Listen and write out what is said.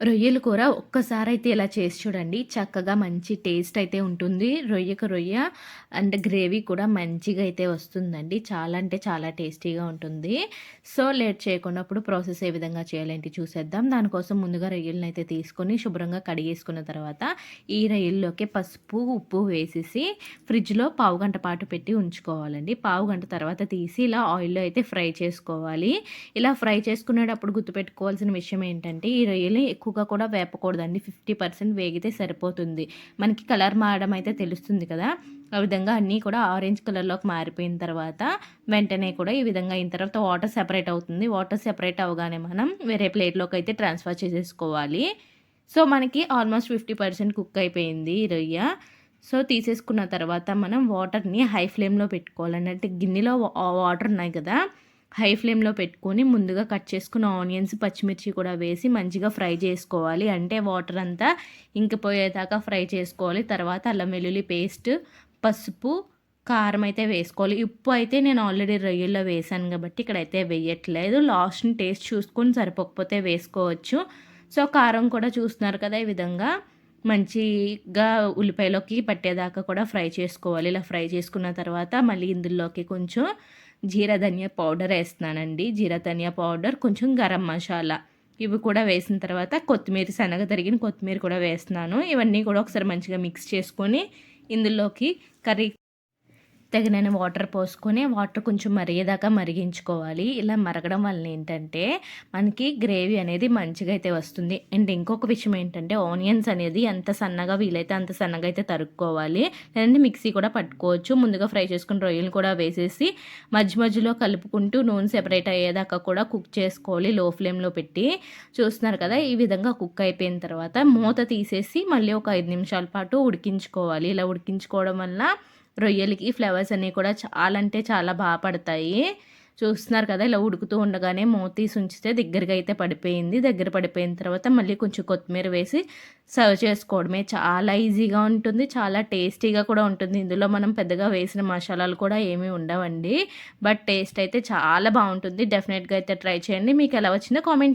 రొయ్యల కూర ఒక్కసారి అయితే ఇలా చేసి చూడండి. చక్కగా మంచి టేస్ట్ అయితే ఉంటుంది. రొయ్యకు రొయ్య అండ్ గ్రేవీ కూడా మంచిగా అయితే వస్తుందండి. చాలా అంటే చాలా టేస్టీగా ఉంటుంది. సో, లేట్ చేయకుండా ప్రాసెస్ ఏ విధంగా చేయాలంటే చూసేద్దాం. దానికోసం ముందుగా రొయ్యలనైతే తీసుకొని శుభ్రంగా కడిగేసుకున్న తర్వాత ఈ రొయ్యల్లోకి పసుపు, ఉప్పు వేసేసి ఫ్రిడ్జ్‌లో పావుగంట పాటు పెట్టి ఉంచుకోవాలండి. పావుగంట తర్వాత తీసి ఇలా ఆయిల్‌లో అయితే ఫ్రై చేసుకోవాలి. ఇలా ఫ్రై చేసుకునేటప్పుడు గుర్తుపెట్టుకోవాల్సిన విషయం ఏంటంటే ఈ రొయ్యలు ఎక్కువ ఎక్కువగా కూడా వేపకూడదండి. ఫిఫ్టీ పర్సెంట్ వేగితే సరిపోతుంది. మనకి కలర్ మారడం అయితే తెలుస్తుంది కదా. ఆ విధంగా అన్నీ కూడా ఆరెంజ్ కలర్లోకి మారిపోయిన తర్వాత వెంటనే కూడా ఈ విధంగా అయిన తర్వాత వాటర్ సెపరేట్ అవుతుంది. వాటర్ సెపరేట్ అవగానే మనం వేరే ప్లేట్లోకి అయితే ట్రాన్స్ఫర్ చేసేసుకోవాలి. సో మనకి ఆల్మోస్ట్ ఫిఫ్టీ పర్సెంట్ కుక్ అయిపోయింది రొయ్య. సో తీసేసుకున్న తర్వాత మనం వాటర్ని హై ఫ్లేమ్లో పెట్టుకోవాలన్నట్టు గిన్నెలో వాటర్ ఉన్నాయి కదా. హై ఫ్లేమ్లో పెట్టుకొని ముందుగా కట్ చేసుకున్న ఆనియన్స్ పచ్చిమిర్చి కూడా వేసి మంచిగా ఫ్రై చేసుకోవాలి. అంటే వాటర్ అంతా ఇంకిపోయేదాకా ఫ్రై చేసుకోవాలి. తర్వాత అల్లం వెల్లుల్లి పేస్ట్ పసుపు కారం అయితే వేసుకోవాలి. ఉప్పు అయితే నేను ఆల్రెడీ రొయ్యల్లో వేసాను కాబట్టి ఇక్కడైతే వేయట్లేదు. లాస్ట్ని టేస్ట్ చూసుకొని సరిపోకపోతే వేసుకోవచ్చు. సో కారం కూడా చూస్తున్నారు కదా ఈ విధంగా. మంచిగా ఉల్లిపాయలోకి పట్టేదాకా కూడా ఫ్రై చేసుకోవాలి. ఇలా ఫ్రై చేసుకున్న తర్వాత మళ్ళీ ఇందులోకి కొంచెం జీరా ధనియా పౌడర్ వేస్తున్నానండి. జీరా ధనియా పౌడర్ కొంచెం గరం మసాలా. ఇవి కూడా వేసిన తర్వాత కొత్తిమీర శనగ తరిగిన కొత్తిమీర కూడా వేస్తున్నాను. ఇవన్నీ కూడా ఒకసారి మంచిగా మిక్స్ చేసుకొని ఇందులోకి కర్రీ తగిన వాటర్ పోసుకొని వాటర్ కొంచెం మరిగేదాకా మరిగించుకోవాలి. ఇలా మరగడం వల్ల ఏంటంటే మనకి గ్రేవీ అనేది మంచిగా అయితే వస్తుంది. అండ్ ఇంకొక విషయం ఏంటంటే ఆనియన్స్ అనేది ఎంత సన్నగా వీలైతే అంత సన్నగా అయితే తరుక్కోవాలి. లేదంటే మిక్సీ కూడా పట్టుకోవచ్చు. ముందుగా ఫ్రై చేసుకుని రొయ్యలు కూడా వేసేసి మధ్య మధ్యలో కలుపుకుంటూ నూనె సెపరేట్ అయ్యేదాకా కూడా కుక్ చేసుకోవాలి. లో ఫ్లేమ్లో పెట్టి చూస్తున్నారు కదా ఈ విధంగా కుక్ అయిపోయిన తర్వాత మూత తీసేసి మళ్ళీ ఒక ఐదు నిమిషాల పాటు ఉడికించుకోవాలి. ఇలా ఉడికించుకోవడం వల్ల రొయ్యలకి ఫ్లవర్స్ అన్నీ కూడా చాలా అంటే చాలా బాగా పడతాయి. చూస్తున్నారు కదా ఇలా ఉడుకుతూ ఉండగానే మూతీసి ఉంచితే దగ్గరగా అయితే పడిపోయింది. దగ్గర పడిపోయిన తర్వాత మళ్ళీ కొంచెం కొత్తిమీర వేసి సర్వ్ చేసుకోవడమే. చాలా ఈజీగా ఉంటుంది చాలా టేస్టీగా కూడా ఉంటుంది. ఇందులో మనం పెద్దగా వేసిన మసాలాలు కూడా ఏమీ ఉండవండి. బట్ టేస్ట్ అయితే చాలా బాగుంటుంది. డెఫినెట్గా అయితే ట్రై చేయండి. మీకు ఎలా వచ్చిందో కామెంట్